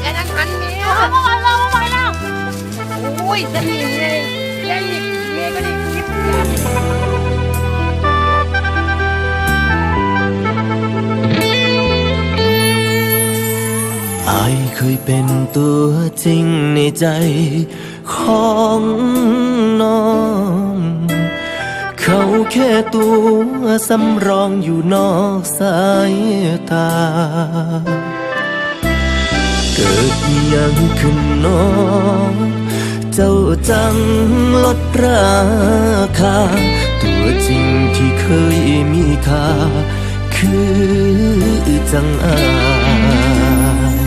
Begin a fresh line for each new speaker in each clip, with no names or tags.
แค่นั้นทันเมีย
เอามาก่อนเรามาก่อนแล้ว
โอ้ยจะหนีไงแย่งอีกเมียก็ได้คิดยาก
อายเคยเป็นตัวจริงในใจของน้อง เขาแค่ตัวสำรองอยู่นอกสายตา เกิดยังขึ้นนอเจ้าจังลดราคา ตัวจริงที่เคยมีค่า คือจังอาย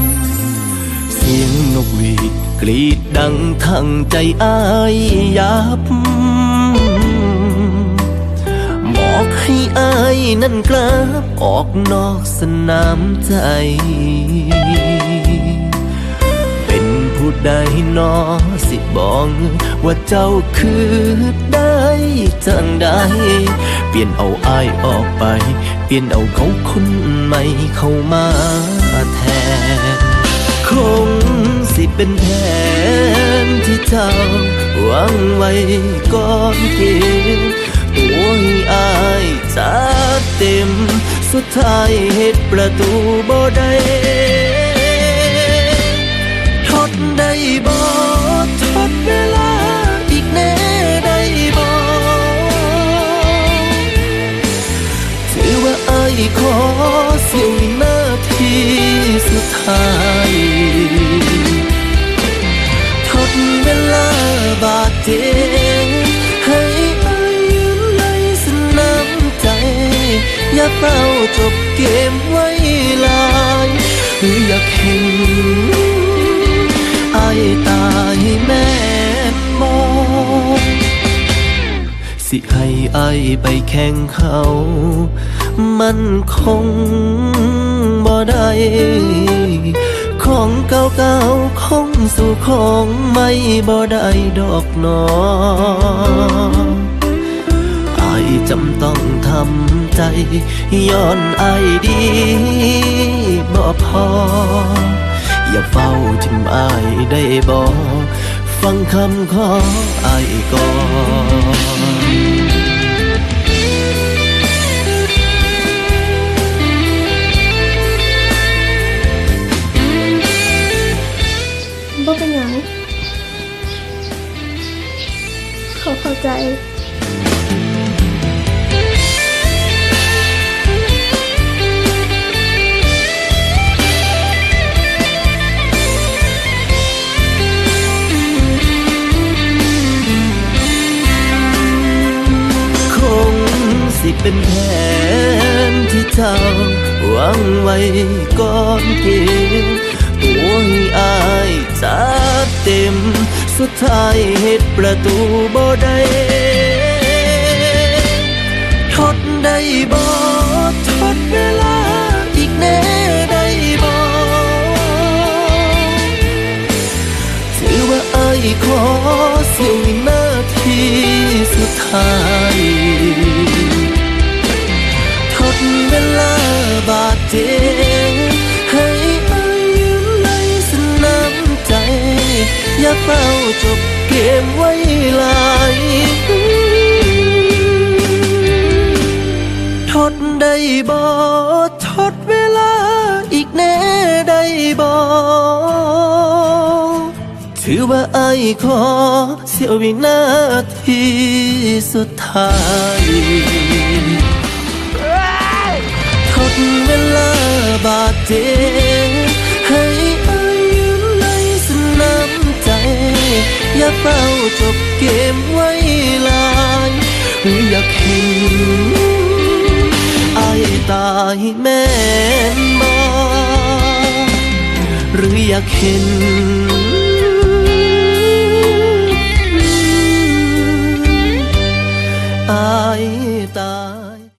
เสียงนกหวีดกรีดดังทั้งใจอายยับ บอกให้อายนั่นกลับออกนอกสนามใจ ใดหนอสิบอกว่าเจ้าคือได้จังใดเปลี่ยนเอาอายออกไป เปลี่ยนเอาเขาคนใหม่เข้ามาแทน คงสิเป็นแผนที่เจ้าหวังไว้ก่อนเกมตัวให้อายจัดเต็ม สุดท้ายเหตุประตูบ่ได้ทด ได้บ่ทดเวลาอีกแน่ได้บ่ถือว่าอายขอเสียวนาทีสุดท้ายทดเวลาบาดเจ็บให้อายยืนในสนามใจ อย่าเฝ้าจบเกมไว้ลายหรืออยากเห็น ตายแม่นมองสิให้อายไปแข่งเขา มันคงบ่ได้ของเก่าๆคงสู่ของไม่บ่ได้ดอกนออายจำต้องทำใจย้อนอายดีบ่พอ อย่าเฝ้าทิมอายได้บ่ฟังคำขออายก่อน
บ่เป็นหยังขาเข้าใจ
เป็นแผนที่เจ้าวังไว้ก่อนเกมตัวให้อายจัดเต็ม สุดท้ายเหตุประตูบ่ได้ทดได้บ่ทดเวลาอีกแน่ได้บ่ถือว่าอายขอเสียววินาทีสุดท้าย อย่าเฝ้าจบเกมไว้หลายทดได้บ่ทดเวลาอีกแน่ได้บ่ถือว่าไอายขอเสียววินาทีสุดท้ายทดเวลาบาดเจ็บ อย่าเฝ้าจบเกมไว้ลายหรืออยากเห็นไอ้ตายแม่นมาหรืออยากเห็นไอ้